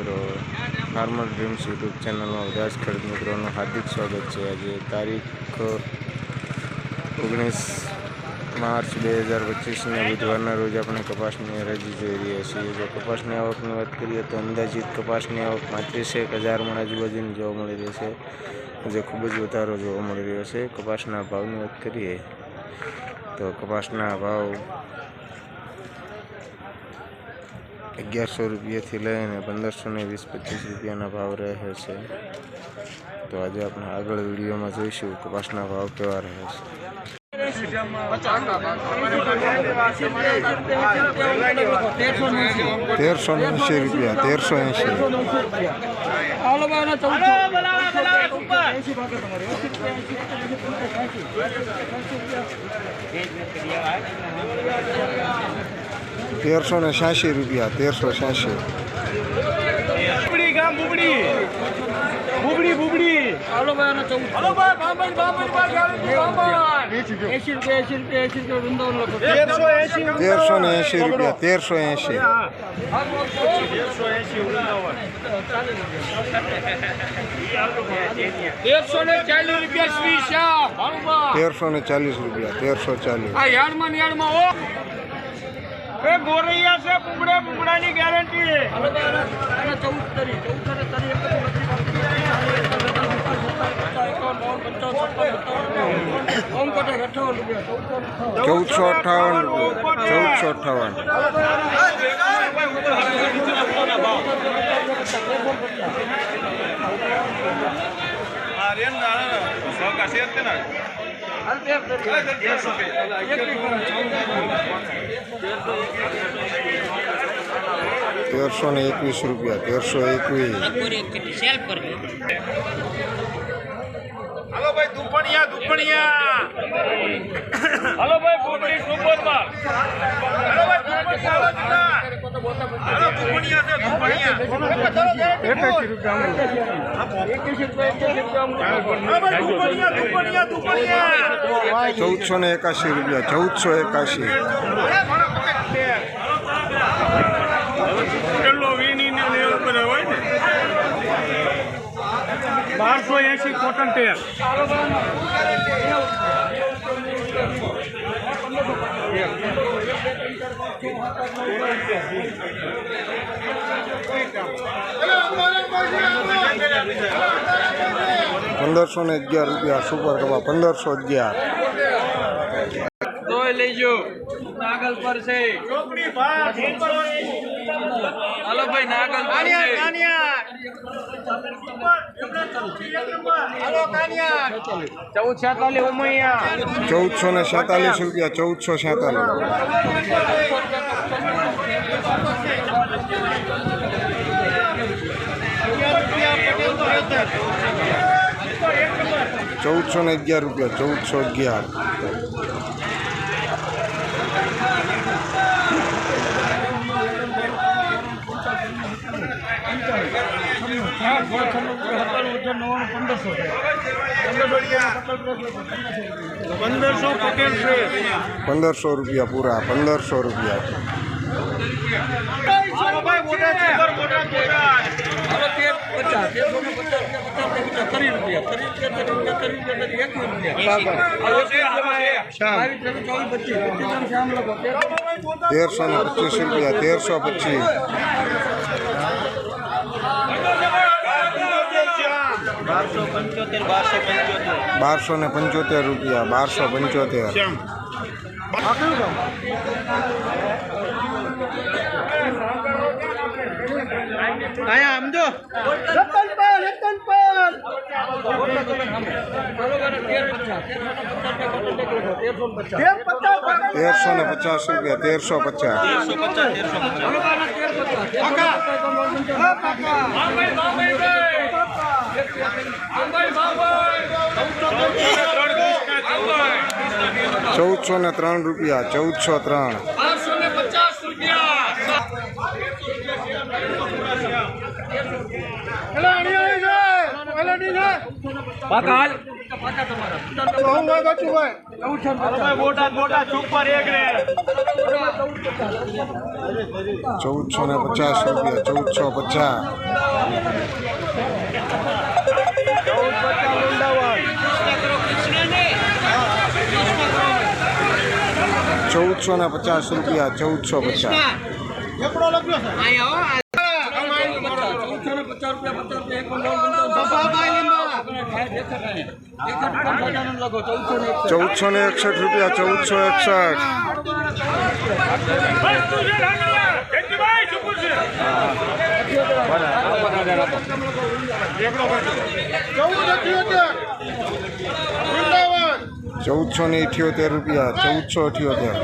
મિત્રો farmer dreams YouTube ચેનલમાં બધા જ ખેડૂત મિત્રોનું હાર્દિક સ્વાગત છે. આજે તારીખ ઓગણીસ માર્ચ બે હજાર પચીસના બુધવારના રોજ આપણે કપાસની હરાજી જોઈ રહ્યા છીએ. જો કપાસની આવકની વાત કરીએ તો અંદાજિત કપાસની આવક પાંત્રીસ એક હજાર મણ આજુબાજુની જોવા મળી રહી છે. જે ખૂબ જ વધારો જોવા મળી રહ્યો છે. કપાસના ભાવની વાત કરીએ તો કપાસના ભાવ અગિયારસો રૂપિયાથી લઈને પંદરસો ને વીસ પચીસ રૂપિયાના ભાવ રહે છે. તો આજે આપણે આગળ વિડીયોમાં જોઈશું કપાસના ભાવ કેવા રહે છે. તેરસો એંશી રૂપિયા, તેરસો એંશી. તેરસો ને છ્યાસી રૂપિયા તેરસો છ્યાસી એસી એસી એસી તેરસો એસી ને એંશી રૂપિયા તેરસો એસી તેરસો ને ચાલીસ રૂપિયા તેરસો ને ચાલીસ રૂપિયા તેરસો ચાલીસ. એ ગોરૈયા છે. બુબડે બુબડાની ગેરંટી છે. ચૌદસો અઠાવન ચૌદસો અઠાવન. આર્યન તરી તરી એક જ તેરસો ને એકવીસ રૂપિયા તેરસો એકવીસ. હાલો ભાઈ દુપણિયા દુપણિયા હાલો ભાઈ બુબડી સુપર માલ હાલો ભાઈ દુપણિયા હાલો જુદા. હાલો દુપણિયા છે દુપણિયા હાલો ભાઈ દુપણિયા દુપણિયા દુપણિયા ચૌદસો ને એકાશી રૂપિયા ચૌદસો એકાશી બારસો એસી કોટન ટેર પંદરસો ને અગિયાર રૂપિયા સુપર કપા પંદરસો અગિયાર. તોય લેજો નાગલ પર છે. ચોકડી હાલો ભાઈ નાગલ પર છે. હાલો કાનિયા ચૌદ છેતાલીસ ઉમૈયા. ચૌદસો ને સેતાલીસ રૂપિયા ચૌદસો સેતાલીસ ચૌદસો ને અગિયાર રૂપિયા ચૌદસો અગિયાર. પંદરસો પટેલ પંદરસો રૂપિયા પૂરા પંદરસો રૂપિયા પચાસ તેરસો ને પચીસ રૂપિયા તેરસો રૂપિયા ત્રીસ રૂપિયા ત્રીસ રૂપિયા ત્રીસ રૂપિયા ત્રીસ એકવીસ રૂપિયા હાલો છે હાલો છે બાવીસ ત્રેવીસ ચોવીસ પચીસ પચીસ આમ શ્યામ લોકો તેરસો તેરસો ને પચીસ રૂપિયા તેરસો પચીસ બારસો ને પંચોતેર રૂપિયા બારસો પંચોતેર. સમજો. તેરસો ને પચાસ રૂપિયા તેરસો પચાસ. ચૌદસો ને ત્રણ રૂપિયા ચૌદસો ત્રણ બારસો ને પચાસ રૂપિયા બોટાદ બોટાદ સુપર એક રે ચૌદસો ને પચાસ રૂપિયા, ચૌદસો પચાસ. ચૌદસો ને પચાસ રૂપિયા ચૌદસો પચાસ ચૌદસો ને એકસઠ. રૂપિયા ચૌદસો એકસઠ બસ તું છે રાણાવાલા. જયંતિભાઈ, શુકુર છે. ચૌદસો ને ઇઠ્યોતેર રૂપિયા ચૌદસો અઠ્યોતેર.